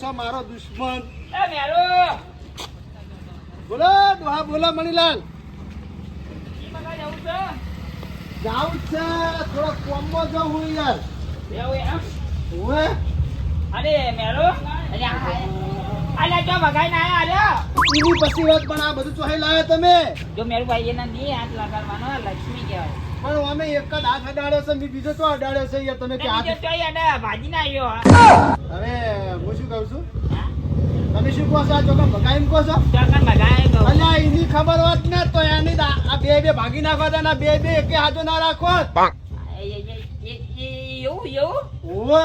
છો મારો દુશ્મન. એ મેરો. બોલો દોહા બોલો મણીલાલ. જાઉં છે થોડો કોમમાં જાઉં હું યાર. ઓએ અરે મેરો. અરે જો મગાઈ ના આયા એની પછી વાત પણ આ બધું ચોહી લાવ્યા તમે? જો મેરું ભાઈ એના ની હાથ લગાડવાનો લક્ષ્મી કહેવાય. પણ અમે એક જ હાથ અડાડ્યો છે મેં બીજો તો અડાડ્યો છે યાર તમે કે હાથ? ચોય અડા ભાજી ના આવ્યો હવે હું શું કહું છું? તમે શું કહો છો? આ ચોકા ભગાઈ એમ કહો છો? ચોકન તો અલ્યા એની ખબર હોત ને તો એની આ બે બે ભાગી નાખો અને આ બે બે એકે હાથો ના રાખો એ- એ- એ- એ- એ- એવું એવું? ઓવે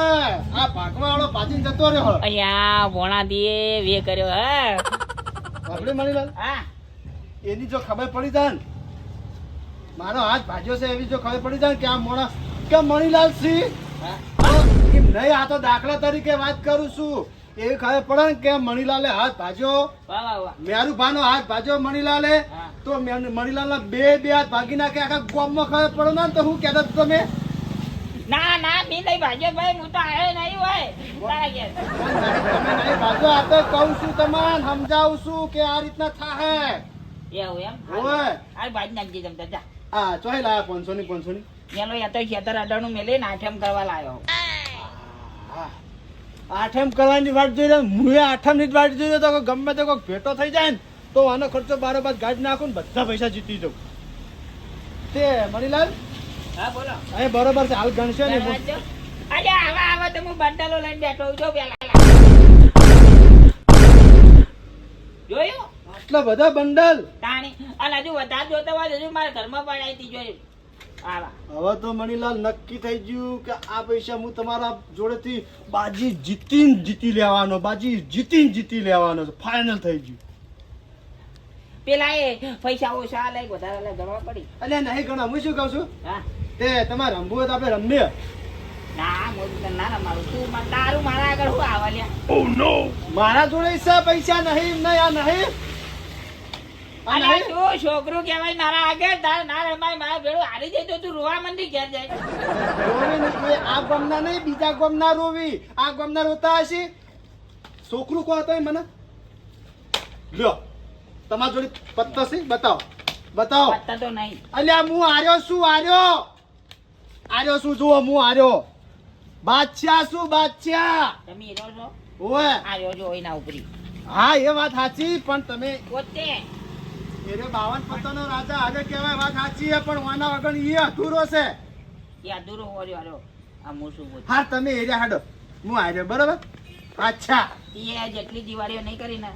આ ભાગવા વાળો ભાજીને જતો રહ્યો અહીંયા ભોણા દીએ વે કર્યો હે. આપણે મણીલાલ હા. એની જો ખબર પડી જાય ને મારો હાથ ભાજ્યો છે એવી જો ખબર પડી જાય કે આ મોણા કે મણીલાલ સિંહ એમ નહીં? આ તો દાખલા તરીકે વાત કરું છું. એવી ખબર પડે ને કે મણીલાલે હાથ ભાજ્યો. વાહ વાહ વાહ. મેરું ભાનો હાથ ભાજ્યો મણીલાલે. તો મણીલાલ બે બે હાથ ભાગી નાખે આખા ગોમમાં ખબર પડે ને તો હું કહેતા હતા તમે? ના ના બી નહીં ભાજે ભાઈ હું તો આયો નહીં હોય. તમે નહીં ભાજો આ તો કહું છું તમને સમજાવું છું કે આ રીતના થાય એવું એમ? આ ભાજી નાખજે જા. આ ચોહી લાયા પાંચસો ની પાંચસો ની. મેલો યા તો ખેતર અડાણું મેલે ને આઠમ કરવા લાયો. આઠમ કરવાની વાટ જોઈ રહ્યો હું આઠમની વાત જોઈ તો ગમે તે કોઈ ભેટો થઈ જાય ને તો આનો ખર્ચો બારોબાર ગાડી નાખું ને બધા પૈસા જીતી જાઉં. તે મણીલાલ? હા બોલો. અહીં બરોબર છે હાલ ગણશે ને. અરે આવા આવા તો હું બંડલો લઈને બેઠો છું પેલા. જોયું? આટલા બધા બંડલ. તાણી. અને હજુ વધારે જોતા હોય હજુ મારા ઘરમાં પડાઈ હતી જોયું હવે તો મણીલાલ નક્કી થઈ ગયું કે આ પૈસા હું તમારા જોડેથી બાજી જીતી જીતી લેવાનો બાજી જીતી જીતી લેવાનો ફાઇનલ થઈ ગયું. પેલા એ પૈસા ઓછા વધારે ગણવા પડી. અને નહીં ગણો હું શું કહું છું? હા. તે તમારે રમવું હોય તો આપણે રમીએ. ના મોટું ના રમાડું. તું તારું મારા આગળ શું આવલ્યા મારા જોડે છે પૈસા નહીં નહીં આ નહીં. અને શું છોકરું કહેવાય મારા આગળ તાર ના રમાય મારા ભેળું હારી જાય તો તું રોવા મંડી ઘેર જાય. આ ગમના નહીં બીજા ગમના રોવી. આ ગમના રોતા હશે. છોકરું કહો તો મને. લ્યો તમારી જોડે પત્તો છે? બતાવો. બતાવો. પત્તા તો નહીં. અલ્યા હું આર્યો શું આર્યો આર્યો શું જુઓ હું આર્યો બાદશાહ શું બાદશાહ. તમે એનો છો? ઓય. આર્યો જો એના ઉપરી. હા એ વાત સાચી પણ તમે પોતે. એરે બાવન પત્તાનો રાજા હવે કહેવાય વાત સાચી છે પણ વાના વગર એ અધૂરો છે એ અધૂરો હોર્યો હારો આ હું શું બોલું હા તમે એરે હાડો હું આર્યો બરાબર અચ્છા એ જેટલી દિવાળીઓ નહીં કરી ને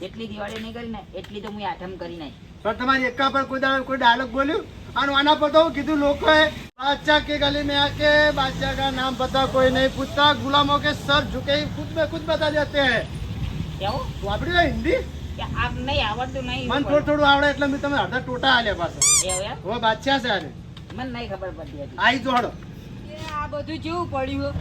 જેટલી દિવાળીઓ નહીં કરી ને એટલી તો હું આઠમ કરી નાખી પણ તમારી એકા પર કોઈ દાડો કોઈ ડાયલોગ બોલ્યું અને આના પર તો હું કીધું લોકોએ બાદશાહ કે ગલી में आके बादशाह का नाम पता कोई नहीं पूछता गुलामों के सर झुके ही खुद में खुद बता देते हैं કેવું તો આપડી હોય હિન્દી કે આમ નહીં આવડતું નહીં. મને થોડું થોડું આવડે એટલે મેં તમે અડધા ટોટા આલ્યા પાછા. હવે બાદશાહ છે આને. મને નહીં ખબર પડતી આઈ જો આ બધું કેવું પડ્યું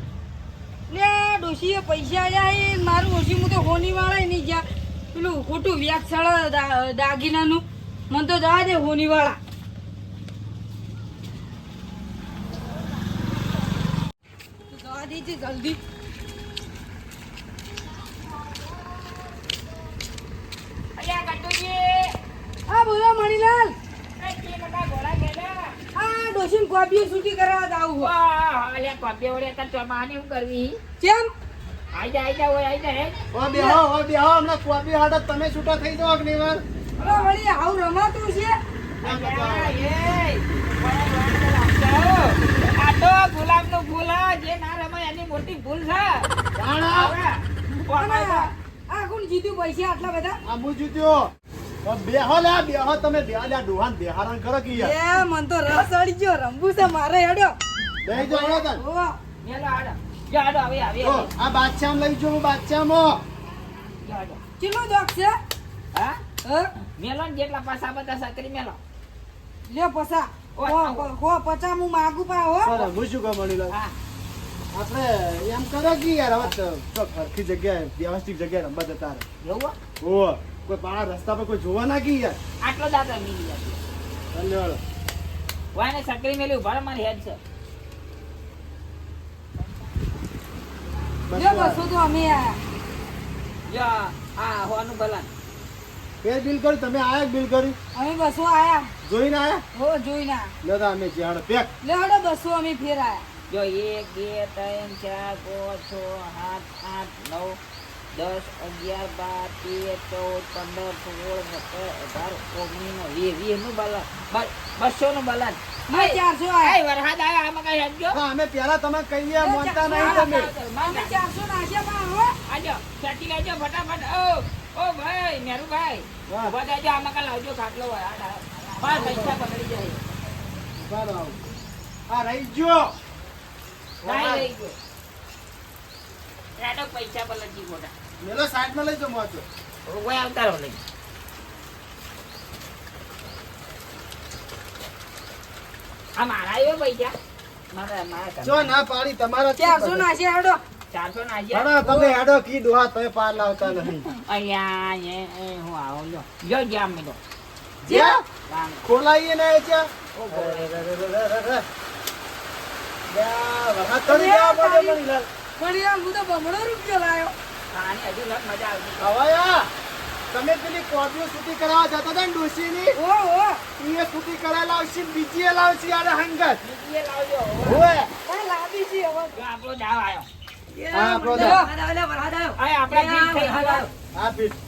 લે ડોશીએ પૈસા જાય મારું ઓછી હું તો હોની વાળા નહીં ગયા પેલું ખોટું વ્યાજ સાળા દાગીનાનું. મને તો જવા દે હોની વાળા જવા દે છે જલ્દી અલ્યા ગટુજી હા બોલો મણીલાલ એ કે કાકા ઘોડા ગેલા ડોશીને કોપીઓ છૂટી કરવા જાવું વાહ અલ્યા કોપી વડે તાર ચોમાની હું કરવી? કેમ? આઈ જા આઈ જા ઓય આઈ જા હે ઓ બેહો ઓ બેહો હમણાં કોબી હાડે તમે છૂટા થઈ જાવ અગ્નિ વાર? અરે વળી આવું રમાતું છે. હો. આ તો ગુલાબનું ફૂલ ભૂલ જે ના રમાય એની મોટી ભૂલ છે. જાણા. હવે, આ કોણ જીત્યું પૈસા આટલા બધા? આ હું જીત્યો. બેહો લે બેહો તમે બેહો લે ડોહાન બેહારણ કરો કે યાર. એ મન તો રસ અડી ગયો રંબુ છે મારે હેડો. બેહી તાન. હાડો. આ બાદશાહ લઈ જો હું બાદશાહમાં. જો હાડો. ચેલો દોખ છે? હા? હા? મેલો જેટલા પાસા બધા સકરી મેલો. લે પસા હો. પચા હું માગું પા હો. બરાબર, હું શું મણીલાલ હા. આપણે એમ કરો કે યાર હવે તો જગ્યાએ વ્યવસ્થિત જગ્યાએ રમવા જતા રહે. એવું? હો? કોઈ બહાર રસ્તા પર કોઈ જોવા ના ગઈ યાર? આટલો દાદા મિલી જતી ધન્યવાદ વાને સકરી મેલી ઊભા મારી હેડ છે. જો બસો. તો અમે આયા યા આ હોવાનું ભલા બે બિલ કર્યું તમે આયા બિલ કર્યું. અમે બસો આયા. જોઈને આયા? હો જોઈ ના લે તો અમે જ્યાં પેક. લે હડો બસો અમે ફેર આયા. જો એક બે ત્રણ ચાર પાંચ છ સાત આઠ નવ દસ અગિયાર બાર તેર ચૌદ પંદર સોળ સત્તર અઢાર ઓગણીસ નો વીસ વીસનું બલન બસો નું બલન ચારસો વરસાદ આવ્યો આમાં કઈ હેડજો. અમે પેલા તમે કહીએ માનતા નહીં તમે. ચારસો. નાખ્યા આજો ખેંચી લેજો ફટાફટ. ઓ ઓ ભાઈ નેરુભાઈ વાહ. ઊભા આમાં કાંઈ લાવજો ખાટલો વરસાદ પૈસા પકડી જાય. રહો. આ રહી ગયો. નહીં ગયો. પૈસા પલટજી ખોટા મેલો સાઈડમાં લઈ જાઓ મોચો કોઈ આવતારો લઈ આ મારા આવ્યો પૈસા? મારા મારા જો ના પાડી તમારા ચારસો નાખ્યા હડો ચારસો ના ઘણા તમે હેડો કી ડોહા તમે પાર લાવતા નહીં. અહીંયા એ એ હું આવું જો જો? જ્યાં? મિલો ખોલાઈએ ને ઓ. યા, વરસાદ થોડી જવા પડે. મણીલાલ. પણ યાર હું તો બમણો રૂપિયો લાયો. આની હજુ લગ મજા આવતી. હવે તમે પેલી કોપીઓ છૂટી કરાવવા જતા હતા ને ડોશીની? ઓ ઓ. એ છૂટી કરાવી લાવશે બીજી લાવશે આને હંગત. બીજી લાવજો. હોવે આ લાવી છે હવે. આપણો દાવ આવ્યો હા, આપણો જો. દાવ. હવે આપણા જીત થઈ ગયો. આ પીઠ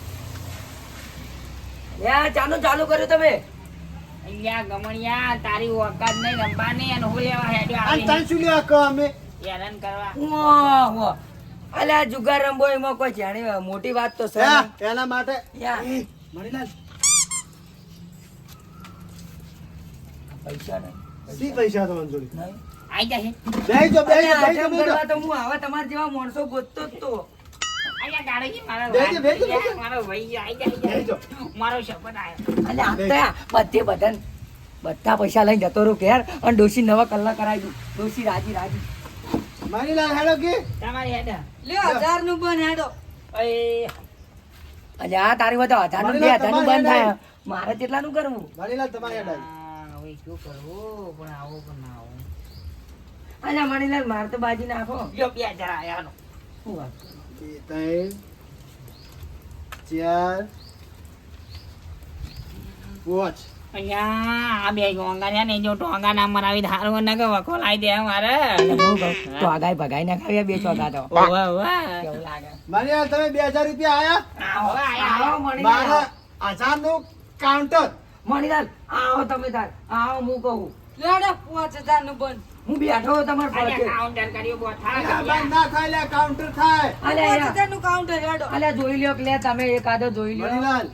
ચાલુ ચાલુ કર્યું તમે. અહીંયા ગમણિયા તારી ઓકાત નહીં રમવાની અને હું લેવા હેડ્યો આ આવી શું લેવા કહો અમે? હેરાન કરવા. અલ્યા આ જુગાર રમવો એમાં કોઈ જાણી મોટી વાત તો છે એના માટે. યા. મણીલાલ પૈસા નહીં. સી પૈસા નહીં. આઈ જશે બેહી બેહી બેહી. તો હું આવા તમારા જેવા માણસો ગોતતો જ બધાને બધા પૈસા લઈને જતો રહું ઘેર અને ડોસી નવા કલાક કરાવી દઉં. ડોસી રાજી રાજી. મણીલાલ હેડો કે? તમારી હેડ. લ્યો હજારનું બન હેડો. એ અલ્યા આ તારી વાત હજારનું બે હજારનું બંધ થાય. મારે કેટલાનું કરવું. મણીલાલ તમારી હેડો. આ, શું કરવું? પણ આવું પણ ના આવું અલ્યા મણીલાલ મારે તો બાજી નાખો. બે હજાર આયાનો શું વાત? ત્રણ ચાર પાંચ આ બે ગોંગા ને જો ટોંગા ના મરાવી ધારો ને કે વખો લાવી દે મારે એટલે હું કહું, તો આગાઈ ભગાઈ ના ખાવ્યા બે ચોગા તો. વાહ વાહ કેવું લાગે? મણીલાલ તમે બે હજાર રૂપિયા આયા? આવો આયા. આવો મણીલાલ. મારા હજારનું કાઉન્ટર. મણીલાલ આવો તમે તાર. આવો હું કહું. લ્યો પાંચ હજારનું બન હું બેઠો તમાર પાસે કાઉન્ટર કર્યું બોથા બંધ ના થાય લે કાઉન્ટર થાય. અલ્યા પાંચ હજારનું કાઉન્ટર લેડો. અલ્યા જોઈ લ્યો કે લે તમે એકાદો જોઈ લ્યો. મણીલાલ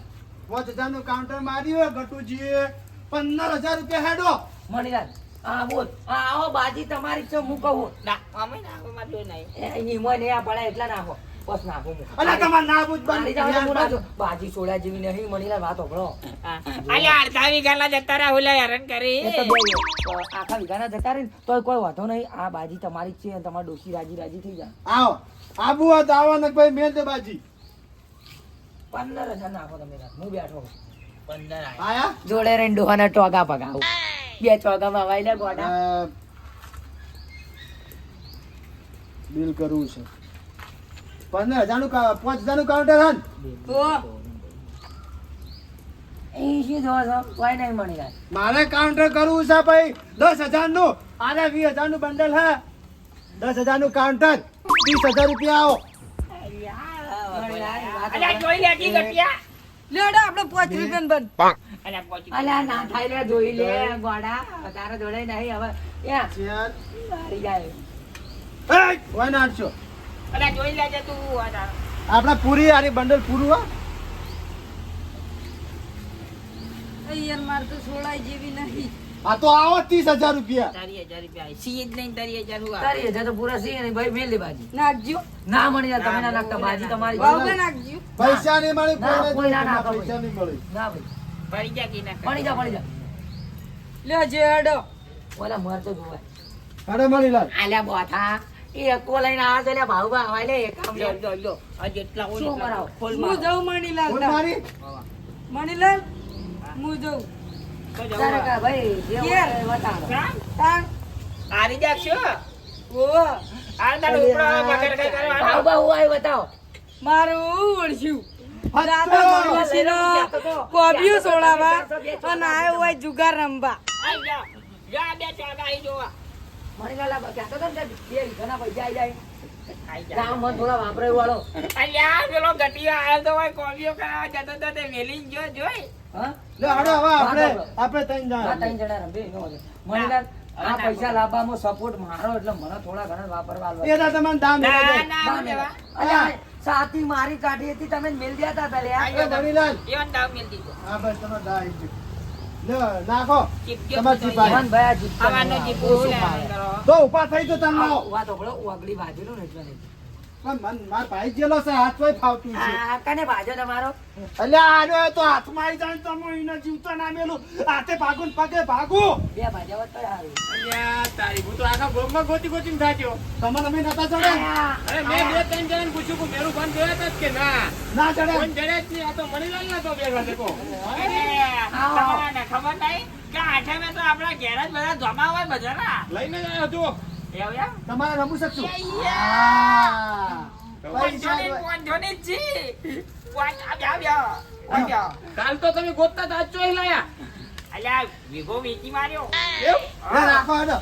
પાંચ હજારનું કાઉન્ટર માર્યું ગટુજી પંદર હજાર રૂપિયા હેડો. મણીલાલ આ બોલ આ આવો બાજી તમારી છે હું કહું. ના. અમે ના અમે માં નહીં ઈમો ને આ પડે એટલા નાખો બસ નાખો હું અલ્યા ના પૂછ મારી જાવ હું. બાજી. છોડ્યા નહીં મણીલાલ વાત હોભળો. અલ્યા અડધા વીઘાના જતા રહ્યા ઓલા હેરાન કરી. તો આખા વીઘાના જતા રહે તો કોઈ વાંધો નહીં આ બાજી તમારી જ છે અને તમારી ડોશી રાજી રાજી થઈ જાય. આવો. આબુ હોત આવો ને ભાઈ મેં તે બાજી. પંદર હજાર નાખો તમે હું બેઠો પંદર આયા. જોડે રહીને ડોહાના ટોગા પગાવું. બે ચોગામાં વાઈ લે ગોડા. બિલ કરવું છે. પંદર હજારનું પાંચ હજારનું કાઉન્ટર હન મારે કાઉન્ટર કરવું છે ભાઈ. દસ હજારનું આને વીસ હજારનું બંડલ હે. દસ હજારનું કાઉન્ટર ત્રીસ હજાર રૂપિયા આવો. અલ્યા જોઈ લે કી ગટિયા. લ્યો હેડો આપણે રૂપિયા બન અલ્યા પહોંચી અલ્યા ના થાય લે જોઈ લે ગોડા તારા જોડે નહીં હવે. યા ચાર મારી જાય એ, હોય ને આઠસો અલ્યા જોઈ લેજે તું આ આપણે પૂરી આરી બંડલ પૂરું હા. યાર મારે તો સોળાય જેવી નહીં. આ તો આવો ત્રીસ હજાર રૂપિયા. તારી હજાર રૂપિયા. સી જ લઈને તારી હજાર હું તારી હજાર તો પૂરા છે નહીં ભાઈ મેલી બાજી નાખજો. ના મણી જાય તમે ના નાખતા બાજી તમારી બાવગા નાખજો. પૈસા નહીં મળે ના, કોઈ ના નાખો પૈસા નહીં મળી. ના ભાઈ. પડી જા કે ના પડી જા પડી જા. લે જે હેડો ઓલા મર તો જોવાય અરે મળી લાલ આલ્યા બોથા. એ અકો લઈને આ એક કામ લે જો જો આ જેટલા મરાવો? ખોલ હું મારો. મણીલાલ ફૂલ તા. મારી? મણીલાલ? હું જઉં. ભાઈ જે હોય બતાવો ઓ. આ તારો ઉપરો કઈ આય બતાવો. મારું કોબીઓ સોડાવા અને આયો હોય જુગાર રમવા. આઈ જા. જા બે આઈ જોવા. મણીલાલ આ કહેતો તો ને કે બે પૈસા આઈ જાય મન થોડા વાપરે વાળો. અલ્યા પેલો ગટીયો આયો તો હોય કોબીઓ કરાવવા જતો તો તે મેલી ગયો જોઈ. હા? લે હડો હવે આપણે હા, આપણે ત્રણ આ જણા ત્રણ જણા રમે નો વાંધો. મણીલાલ આ પૈસા લાવવામાં સપોર્ટ મારો એટલે મને થોડા ઘણા વાપરવા કાઢી હતી તમે મેલ દ્યા તા પેલા એવન દાવ મેલ દીધો. હા બસ તમે દા આવી ગયું. લે નાખો. તો ઊભા થઈ તો તમને વાત હોભળો, ઓગળી ભાજેલું ને એટલે મન માર ભાઈ ગયેલો છે હાથ કોઈ ફાવતું છે. આ કને ભાજો તમારો? અલ્યા આર્યો તો હાથમાં આવી જાય ને તમે એના જીવતા ના મેલું હાથે ભાગું પગે ભાગું. બે ભાજ્યા તો હારું. અલ્યા તારી હું તો આખા ગામમાં ગોતી ગોતીને થાક્યો. તમને અમે નતા ચડે અરે મેં બે ત્રણ જણાને પૂછ્યું કે મેરું ભાન જોયા જ કે ના? ના ચડે કોઈ જડ્યા જ નહીં આ તો મણીલાલ ના તો બેઠા કો. ખબર નહીં? કે આઠમે તો આપણા ઘેર જ બધા જમા હોય બધા ના લઈને જ આવ્યો તમારે રમવું શકશું. કાલ તો તમે ગોતતા તા ચોઈ લાયા. અલ્યા વેચી માર્યો. રાખો હેડો.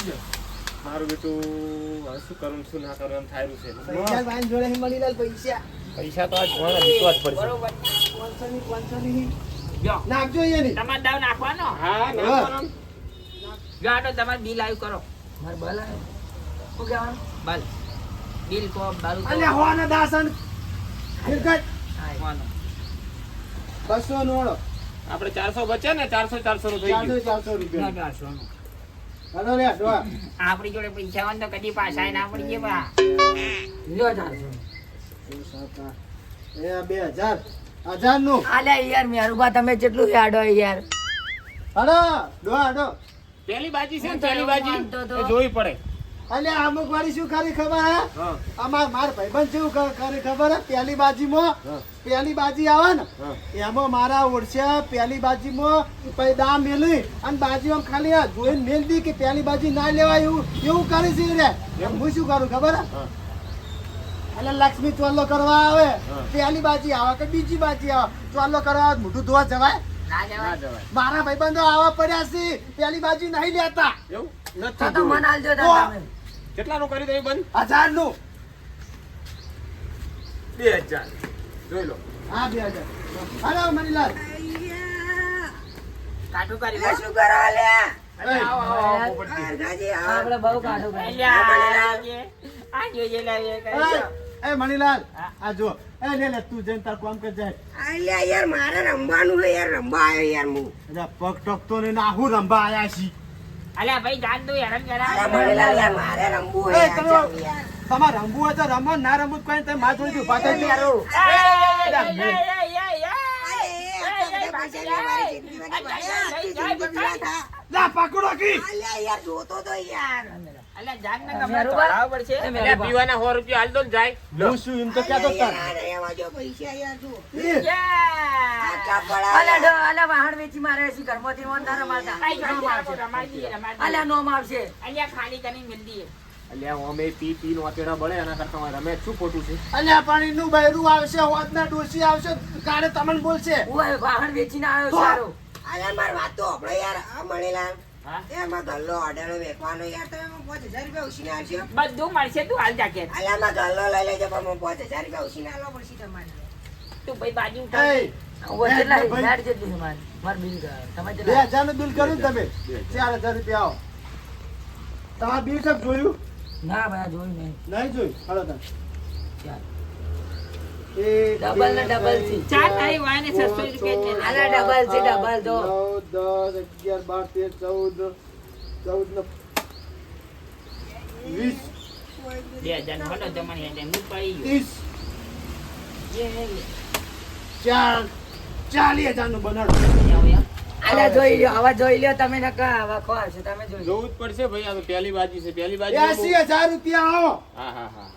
તમે. મારું બેટું હવે શું કરું શું ના કરું એમ છે. પૈસા ભાઈ જોડે મળી પૈસા. પૈસા તો આજ ભણવા જીતવા પડશે બરોબર. પાંચસો ની પાંચસો ની જો. નાખજો અહીંયાની. તમારે દાવ નાખવાનો? હા ના આટો તમારે બિલ આવ્યું કરો મારે બલ આવ્યો. શું કહેવાનું? બલ બિલ કો બારું અને અલ્યા હોવાના દાસન ફિરકત કોનું? બસો નો ઓળો. આપણે ચારસો બચે ને ચારસો ચારસો રૂપિયા ચારસો ચારસો રૂપિયા ડોહા. આપણી જોડે પૈસા હોય ને તો કદી પાછા ના પડી જાય બા. લ્યો ચારસો. એ બે હજાર હજારનું આલ્યા યાર મેરુબા તમે જેટલું યાડો યાર હલો ડો હડો પેલી બાજી છે ને પેલી બાજી જોવી પડે. અલ્યા અમુક વાળી શું ખાલી ખબર હે? અમાર માર ભાઈબંધ શું ખરી ખબર હે? પેલી બાજીમાં હા. પહેલી બાજી આવે ને એમાં મારા ઓળશે પેલી બાજીમાં પછી દામ મેલી અને બાજીમાં ખાલી આ જોઈને મેલ દી કે પેલી બાજી ના લેવાય એવું એવું કરે છે રે. એમ? હું શું કરું ખબર હે? એટલે લક્ષ્મી ચોલ્લો કરવા આવે પેલી બાજી આવે કે બીજી બાજી આવે? ચોલ્લો કરવા આવે મોઢું ધોવા. જવાય? મારા ભાઈબંધો આવા પડ્યા છે પેલી બાજુ નહીં લેતા. એવું? નથી તો. મન આલજો! તમે કેટલાનું કરી તમે બંધ? હજારનું બે હજાર. જોઈ લો. હા બે હજાર. હાલો મનીલાલ કાઠું કરી લો. શું કરો લે આપણે બહુ કાઢું આ જોઈએ. આ જોઈએ લે, એ મણીલાલ આ જો. એ લે લે તું જઈને તાર કામ કર જાય. અલ્યા યાર મારે રમવાનું છે યાર રમવા આવ્યો યાર હું. અરે પગ ટકતો ને આહુ રંબા આયા છી અલ્યા ભાઈ જાન દો હેરાન કરા. અરે ભણેલા યાર મારે રમવું હે છે યાર યાર. તમારે રમવું હોય તો રમો ના રમવું કોઈ તમે માથું જોડી પાછળ. લા પકડો કી અલ્યા યાર જોતો તો યાર. તમને બોલશે. વાહન વેચીને આવ્યો સારું. અલ્યા મારી વાત તો સાંભળો યાર. આ મળેલા એમાં ગલ્લો ઓર્ડર વેચવાનો યાર તમે પાંચ હજાર રૂપિયા ઉછીને આવશો બધું મળશે તું હાલ જાકે અલ્યા માં ગલ્લો લઈ લેજો પણ પાંચ હજાર રૂપિયા ઉછીને આલવા પડશે તમારે. તું ભાઈ બાજુ નું બિલ કર્યું તમે? ચાર હજાર રૂપિયા આવો. તમારે બિલ સબ જોયું? ના ભાઈ આ જોયું નહીં. નહીં જોયું? ડબલ ને ડબલથી. ચાર નહીં વાય ને છસો રૂપિયા. પાંચ, ડબલ છે, ડબલ. નવ, દસ અગિયાર બાર તેર ચૌદ ચૌદ ને વીસ બે હજાર નો પડી ત્રીસ. ચાર હજારનું બનાડો. જોઈ લ્યો આવા જોઈ લ્યો તમે નકા આવા ખો છે તમે જોઈ જોવું જ પડશે ભાઈ આ તો પહેલી બાજી છે પહેલી બાજી હજાર રૂપિયા આવો હા હા હા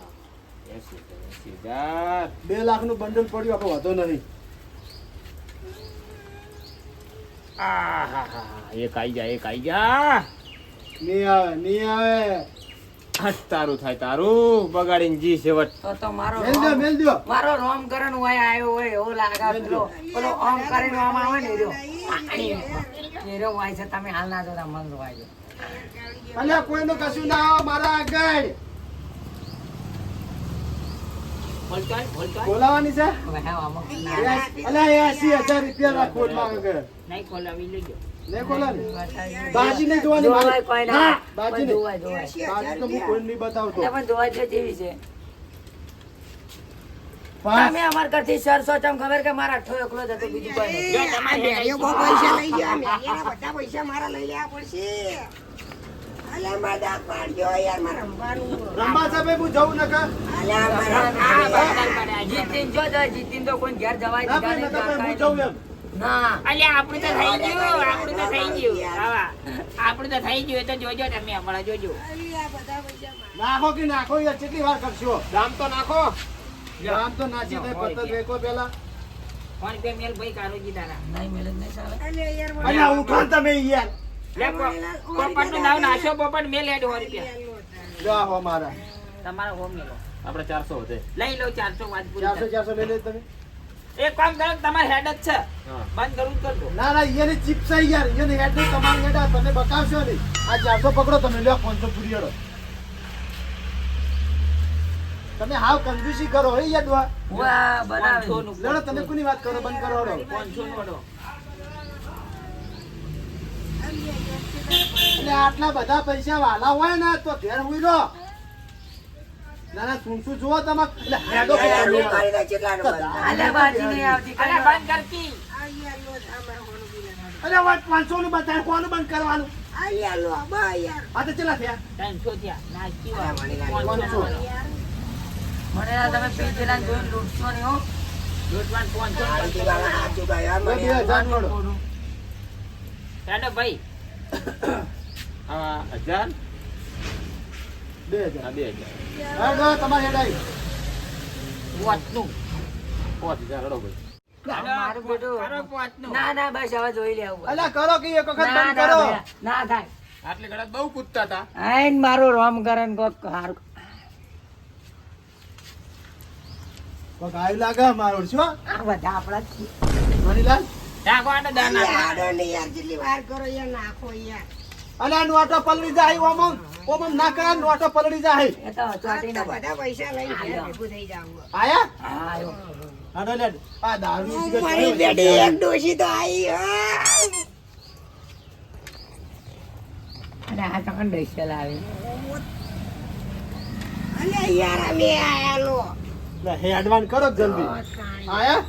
બે લાખનું બંડલ પડ્યું આપણે વાંધો નહીં. આ હા હા હા એક આઈ જા એક આઈ જા. નહીં આવે નહીં આવે. તારું થાય તારું બગાડીને જી છેવટ. તો તો મારો મેલ દો મેલ દો મારો રોમ કરન હોય આવ્યો હોય એવો લાગા પેલો પેલો ઓમ કરીને ઓમ આવે ને એર્યો. એર્યો વાય છે તમે હાલ ના જો મન હોય જો અલ્યા કોઈનું કશું ના આવે મારા આગળ. બોલાવાની છે? એસી હજાર રૂપિયા રાખો માંગે નહીં ખોલાવી લેજો. ને ખોલા બાજી નહીં જોવાની જોવાય મારે. કોઈ ના, ના બાજી નહીં. જોવાય જોવાય. બાજી તો હું કોઈ નહીં બતાવતો. પણ જોવાય છે જેવી છે. તમે અમાર કરતી સરસો ચમ ખબર કે મારા અઠ્ઠો એકલો જ બીજું કોઈ પૈસા લઈ ગયા બધા પૈસા મારા લઈ લેવા પડશે. અલ્યા મારા પાડજો યાર મારે રમવાનું રંબા સાહેબ હું જવું નકા અલ્યા મારા આ બહાર કાઢે આ જીતીન જો જાય જીતીન તો કોઈ ઘેર જવાય ના દીધા ભાઈ નહીં, નકા ભાઈ હું જવું એમ. ના. અલ્યા આપણું તો થઈ ગયું આપણું તો થઈ ગયું. આવા. આપણું તો થઈ ગયું તો જોજો તમે હમણાં જોજો. અલ્યા બધા પૈસા મારા. નાખો કે નાખો યાર કેટલી વાર કરશો? દામ તો નાખો. દામ તો નાચી પતંગ વેકો પેલા. ફોન પે મેલ ભાઈ કારોજી તારા નહીં મેલ નહીં સાલે. અલ્યા યાર મને અલ્યા ઉઠો તમે યાર. પોપટનું નામ નાખ્યો પોપટ મેલ હેડ સો રૂપિયા. જો આવો મારા. તમારો હોમ મેલો. આપણે ચારસો વધે. લઈ લો ચારસો વાત ચારસો ચારસો લઈ લે તમે. એક કામ કરો તમારે હેડ જ છે. બંધ કરવું કરજો. ના ના ઈયાની ચિપ્સ છે યાર. ઈયાની હેડ નહીં તમારી હેડ આ તમે બકાવશો નહીં. આ ચારસો પકડો તમે લ્યો પાંચસો પૂરી હેડો. તમે હાવ કંજૂસી કરો હે યાર વાહ, બનાવે. તમે કોની વાત કરો? બંધ કરો હેડો. પાંચસો નું હેડો. એટલે આટલા બધા પૈસા વાલા હોય ને તો ઘેર હોય રહો. ના ના શું શું જુઓ તમે એટલે હેડો નો બંધ. અરે બંધ લો, વાત પાંચસો નું બતાવે કોનું બંધ કરવાનું? આ યાર લો, બા યાર. આ તો ચેલા થયા? ત્રણસો થયા. મને નું ના તમે જોઈને લૂંટશો નહીં હો. દોઢવાન પાંચસો હેડો ભાઈ. આ હજાર? બે હજાર. બે હજાર. હેડો તમારી હેડ પાંચ હજાર હડો ભાઈ. મારું બેટું. ના ના બસ હવે જોઈ લેવું અલ્યા કરો કે એક વખત બંધ કરો. ના થાય. આટલે ઘડા બહુ કૂદતા હતા આઈન મારું રોમ કરે ને કોક હારું. કોક લાગે મારું છો આ બધા આપણા મનીલાલ નાખો આટો દાન નાખો ને યાર, જેટલી વાર કરો યાર, નાખો યાર. અલ્યા નોટો પલળી જાય ઓમમ. ઓમમ ના કરે નોટો પલળી જાય. એ તો ચોટી ના બધા પૈસા લઈને ભેગું થઈ જાવું. આયા? હા આવ્યો. હાડો લે આ દારૂ સિગરેટ મારી બેટી એક ડોશી તો. આ આવે અલ્યા યાર અમે આયા લો લે, હેડવાન કરો જલ્દી. આયા?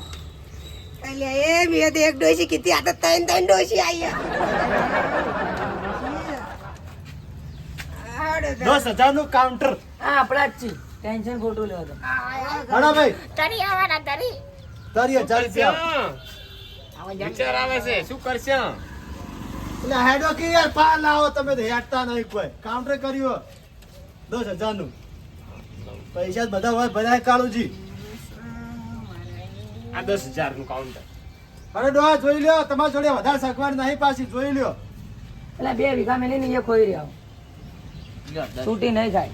અલ્યા એ મેં તો એક ડોસી કીધી આ તો ત્રણ ત્રણ ડોસી આઈ દસ હજારનું કાઉન્ટર હા આપણા જ છીએ ટેન્શન ખોટું લેવા તો. હડો ભાઈ. તરી આવવાના તરી. તરી હજાર રૂપિયા. વિચાર આવે છે. શું કરશે? એટલે હેડો કે યાર પાર લાવો તમે તો હેડતા નહીં કોઈ. કાઉન્ટર કર્યું દસ હજારનું પૈસા બધા હોય ભરાય કાળુજી. આ દસ હજારનું કાઉન્ટર અરે ડોહા જોઈ લ્યો તમારી જોડે વધારે સગવડ નહીં પાછી જોઈ લ્યો. એટલે બે વીઘા મેલીને એ ખોઈ રહ્યો છૂટી નહીં જાય.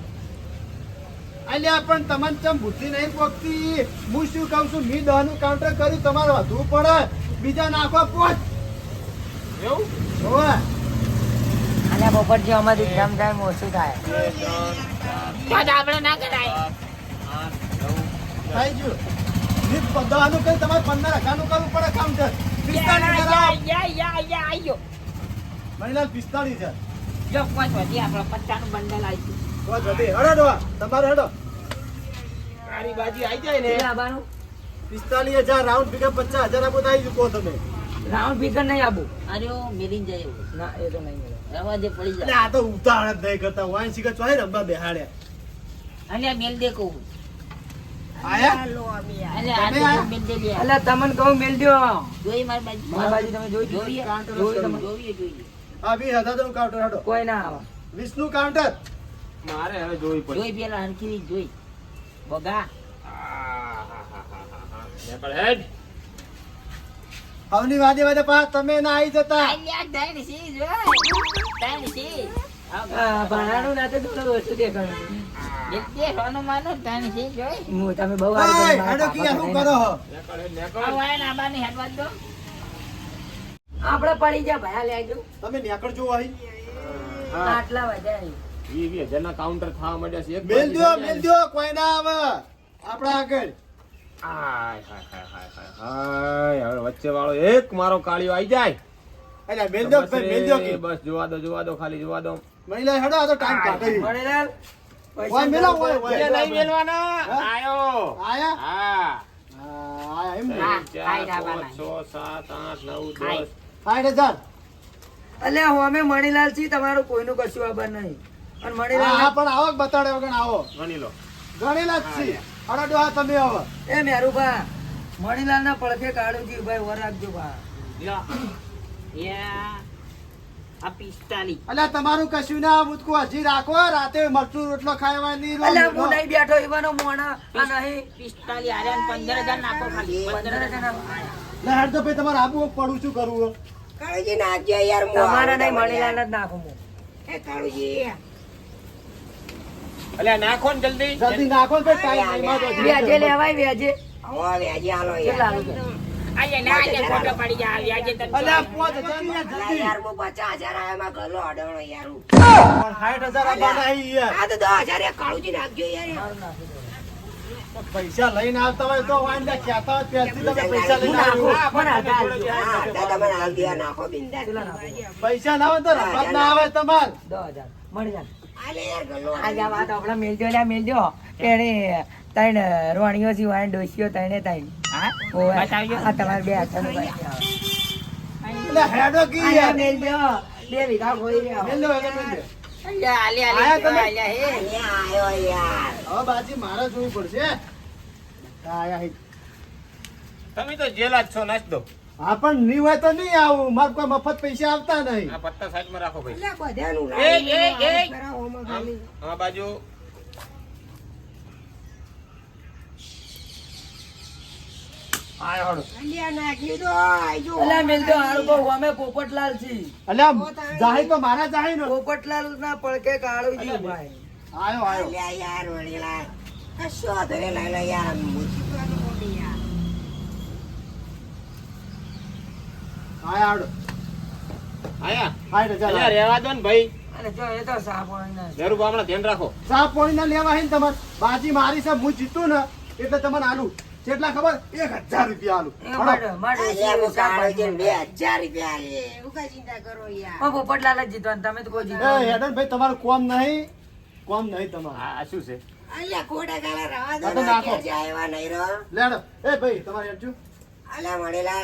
અલ્યા પણ તમને ચમ બુદ્ધિ નહીં પોકતી હું શું કહું છું? મી દહનું કાઉન્ટર કર્યું તમારે વધવું પડે. બીજા નાખો પોચ. એવું? હોવે. અને પોપટજી અમારી જેમ જેમ ઓછું થાય. આપણે ના કરાય થઈ ગયું. વીસ તમારે પંદર હજારનું કરવું પડે કાઉન્ટર પિસ્તાલીસ હજાર યા આવો. યા યા યા આયો. મહિના પિસ્તાલીસ હજાર. જો પાંચ વધી આપણે પચાસનું બંડલ આવી પોચ વધી હડો ડોહા તમારે હડો. તારી બાજી આવી જાય ને. કેટલા આવવાનું પિસ્તાલીસ હજાર રાઉન્ડ ભીગર પચાસ હજાર આપો આવી ચૂકો તમે. રાઉન્ડ ફિગર નહીં આબુ અરે ઓ મેરીન જાય ના એ તો નહીં મળે. રવા દે પડી જાય. આ તો ઉતાવળ જ નહીં કરતા. વાય શીખે ચોય રબા બેહાડ્યા. અને આ મેલ દે કહું. આયા? તમને કહું મેલ જોઈ મારી બાજુ. મારી બાજુ તમે જોઈ જોઈએ. જ નું કાઉન્ટર હડો કોઈ ના આવે. વીસ કાઉન્ટર. મારે હવે જોવી પડે જોઈ પેલા હરખી જોઈ. બગા. નેપાળ હેડ. હવની વાદે વાદે પા તમે ના આવી જતા. આલ્યા ત્રણ સી જોઈ ત્રણ સી ભાડાનું ના તો થોડું ઓછું દેખાડું. હું તમે બહુ આપણે પડી જા ભયા લેજો તમે નેકળજો અહીં. હા. આટલા વધારે. વીસ હજારના કાઉન્ટર થવા માંડ્યા છે. મેલ દો મેલ દો કોઈ ના આવે. આપણા આગળ. હાય, હાય, હાય, હાય, હાય, હાય. હવે વચ્ચે વાળો એક મારો કાળિયો આઈ જાય. મેલ દ્યો બસ મેલ દ્યો બસ જોવા દો જોવા દો ખાલી જોવા દો. મહિલા હેડો આ તો ટાઈમ કાઢે. મણિલાલ ઓય મેલા ઓય ઓય નહીં મેલવાનો. આયો. આયા? હા. આયા એમ ના? અલ્યા હું અમે મણિલાલ છી તમારું કોઈનું કશું ખબર નહીં. પણ મણીલાલ હા, પણ આવો બતાડે વગર આવો. ગણી લો. ગણેલા જ છે અડડો હા તમે આવો. એ મેરુભા મણીલાલ ના પડખે કાળુજી ભાઈ વર રાખજો ભા. યા. આ અલ્યા તમારું કશું ના મુદકું હજી રાખો રાતે મરચું રોટલો ખાવાની અલ્યા હું નહીં બેઠો એવાનો મોણા આ નહીં પિસ્તાલી આરે પંદર હજાર નાખો ખાલી. પંદર પંદર હજાર જણા લે હેડ તો ભાઈ તમારે આબુ પડું શું કરવું કાળજી નાખજો યાર તમારા નહીં. મણિલાલ જ નાખું હું એ કાળજી. અલ્યા નાખો ને જલ્દી. જલ્દી નાખો ને ભાઈ ટાઈમ વ્યાજે લેવાય વ્યાજે. હવે વ્યાજે હાલો યાર. પૈસા લઈને આવતા હોય તો વાંડા કહેતા હોય ત્યાંથી તમે પૈસા લઈને આવ્યો? પૈસા ના હોય તો રમત ના આવે તમારે. દસ મળી જાય. આજે વાત આપણે મેલજો લ્યા મેલજો. તેને ત્રણ રોણીઓ થી વાય ડોસીઓ ત્રણે ત્રણ. હા? આ તમારે બે હેડો કી મેલજો. બે વીઘા ખોઈ રહ્યા. મેલ લો, એટલે મેલ લો. અલ્યા આલે આયા આલે તમે? આલ્યા હે. અહીંયા આયો યાર. હવે બાજી મારે જોવું પડશે. આયા હે. તમે તો જેલા જ છો નાચ દો હા પણ નહીં હોય તો નહીં આવું. મારે કોઈ મફત પૈસા આવતા નહીં. આ પત્તા સાઈડમાં રાખો ભાઈ. એટલે બધાનું એ, એ, એ. આ બાજુ. આયો હેડો. અલ્યા નાખી દો આજો. અલા મેલજો હારું બહુ અમે પોપટલાલ છી. અલ્યા જાહી તો મારા જાહી ને. પોપટલાલ ના પડકે કાળુજી ભાઈ. આયો આયો. યાર કશો લઈ યાર મૂકીવાનું ખોટી યાર. આયા. આયા? સાઠ હજાર અલ્યા રહેવા દો ને ભાઈ. અને જો એ તો સાપણ ના જરૂર હમણાં ધ્યાન રાખો. ચા પાણી ના લેવા હે ને તમારે. બાજી મારી છે હું જીતું ને એટલે તમને આલુ. કેટલા ખબર એક હજાર રૂપિયા આલુ. બે હજાર રૂપિયા. ચિંતા કરો યાર. પોપટલાલ જ જીતવાનું તમે તો કોઈ જીતો હેડન ભાઈ તમારું કોમ નહીં. કોમ નહીં તમારું. આ શું છે? અલ્યા કોડા ગાળા રવા દો નાખો. જાય નહીં રહો. લેડો. એ ભાઈ તમારે હેડજો. અલ્યા મળેલા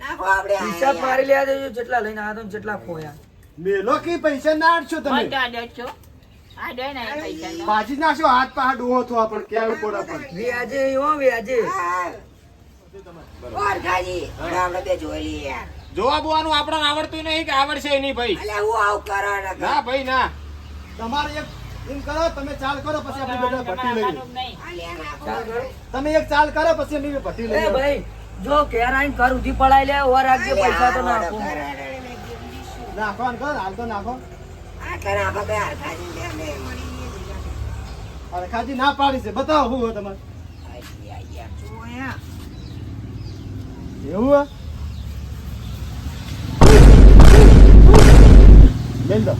નાખો આપણે હિસાબ મારી લેવા દેજો જેટલા લઈને આવ્યા તો જેટલા ખોયા. મેલો કી પૈસા ના આડશો તમે? મોટો આડો છો. આડો ને પૈસા બાજી નાખશો હાથ પા ડોહો થવા પણ કેવું પડે પણ. વ્યાજે એવો વ્યાજે. હા. ઓળખાજી, આપણે બે જોઈ લઈએ જોવા બોવાનું આપણને આવડતું નહીં કે આવડશે નહીં ભાઈ? અલ્યા હું આવું કરો ના ભાઈ ના. તમારે એક એમ કરો તમે ચાલ કરો પછી આપણે બધા ભટ્ટી લઈએ. તમે એક ચાલ કરો પછી અમે ભટ્ટી એ લઈએ ભાઈ. જો ઘેર આવીને ઘર ઉધી પડાઈ લે ઓર રાખજો પૈસા તો નાખો. નાખો ને હાલ તો નાખો. અરે ખાજી ના પાડી છે બતાવો હું તમારે. એવું હે? દો.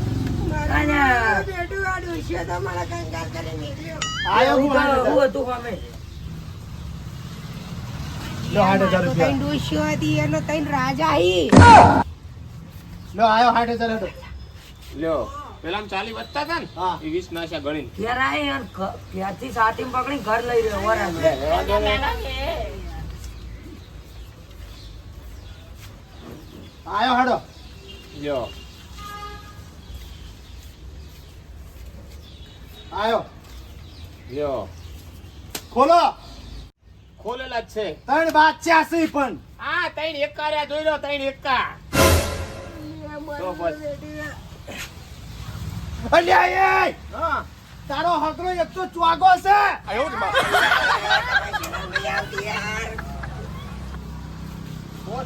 આયો હું. હું હતું અમે લો આઠ હજાર રૂપિયા ડોશીઓ હતી એનો ત્રણ રાજા હી. લો આયો હજાર હેડો લ્યો પેલા ચાલી વધતા હતા ને હા. એ વીસ નાશા ગણીને. ઘેર આવી અને ઘ- ઘેરથી પકડી ઘર લઈ રહ્યો વરા આયો હાડો. લ્યો. આયો. લ્યો. ખોલો. ખોલેલા જ છે. ત્રણ બાદશાહ છે પણ. આ ત્રણ એકા રહ્યા જોઈ લો ત્રણ એકા. તો બસ. અલ્યા એ હા. તારો હકરો એક તો ચોગો છે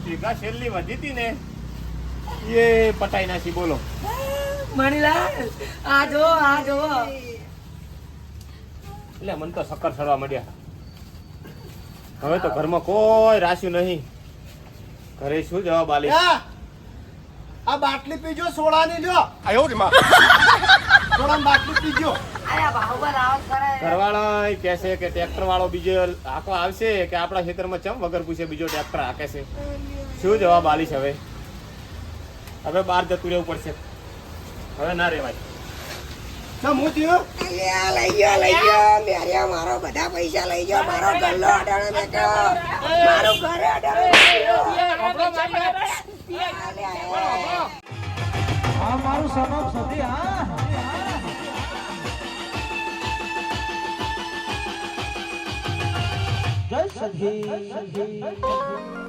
ભેગા છેલ્લી વધી હતી ને. એ પટાઈ નાખી બોલો. મણીલાલ આ જો આ જો. એટલે મને તો શક્કર સરવા માંડ્યા. હવે તો ઘરમાં કોઈ રાશ્યું નહીં. ઘરે શું જવાબ આલી? આ આ બાટલી પીજો સોડાની લ્યો સોડાની બાટલી પીજો. ઘરવાળા ઘરવાળો કે ટ્રેક્ટર વાળો બીજો આખો આવશે કે આપણા ખેતરમાં ચમ વગર પૂછે બીજો ટ્રેક્ટર હાકે છે. શું જવાબ આલીશ હવે? હવે બહાર જતું રહેવું પડશે. હવે ના રેવાય. હું થયું? લઈ ગયો લઈ ગયો. મેર્યા મારો બધા પૈસા લઈ ગયો. મારો ગલ્લો અડાડે મેં કહ્યો મારો ઘર એ. જય સખી.